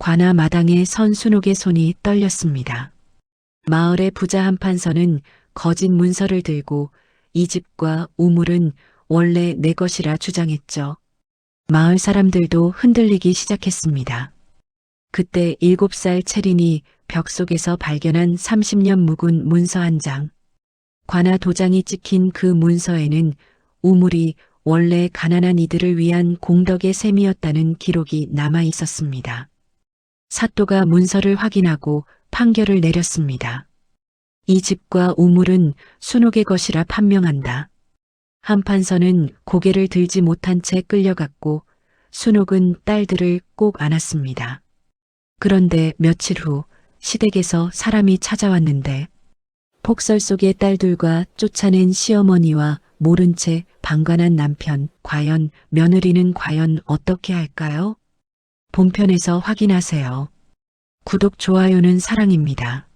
관아 마당에 선 순옥의 손이 떨렸습니다. 마을의 부자 한판서는 거짓 문서를 들고 이 집과 우물은 원래 내 것이라 주장했죠. 마을 사람들도 흔들리기 시작했습니다. 그때 일곱 살 체린이 벽 속에서 발견한 30년 묵은 문서 한 장. 관아 도장이 찍힌 그 문서에는 우물이 원래 가난한 이들을 위한 공덕의 셈이었다는 기록이 남아 있었습니다. 사또가 문서를 확인하고 판결을 내렸습니다. 이 집과 우물은 순옥의 것이라 판명한다. 한판서는 고개를 들지 못한 채 끌려갔고 순옥은 딸들을 꼭 안았습니다. 그런데 며칠 후 시댁에서 사람이 찾아왔는데 폭설 속의 딸들과 쫓아낸 시어머니와 모른 채 방관한 남편, 과연 며느리는 과연 어떻게 할까요? 본편에서 확인하세요. 구독, 좋아요는 사랑입니다.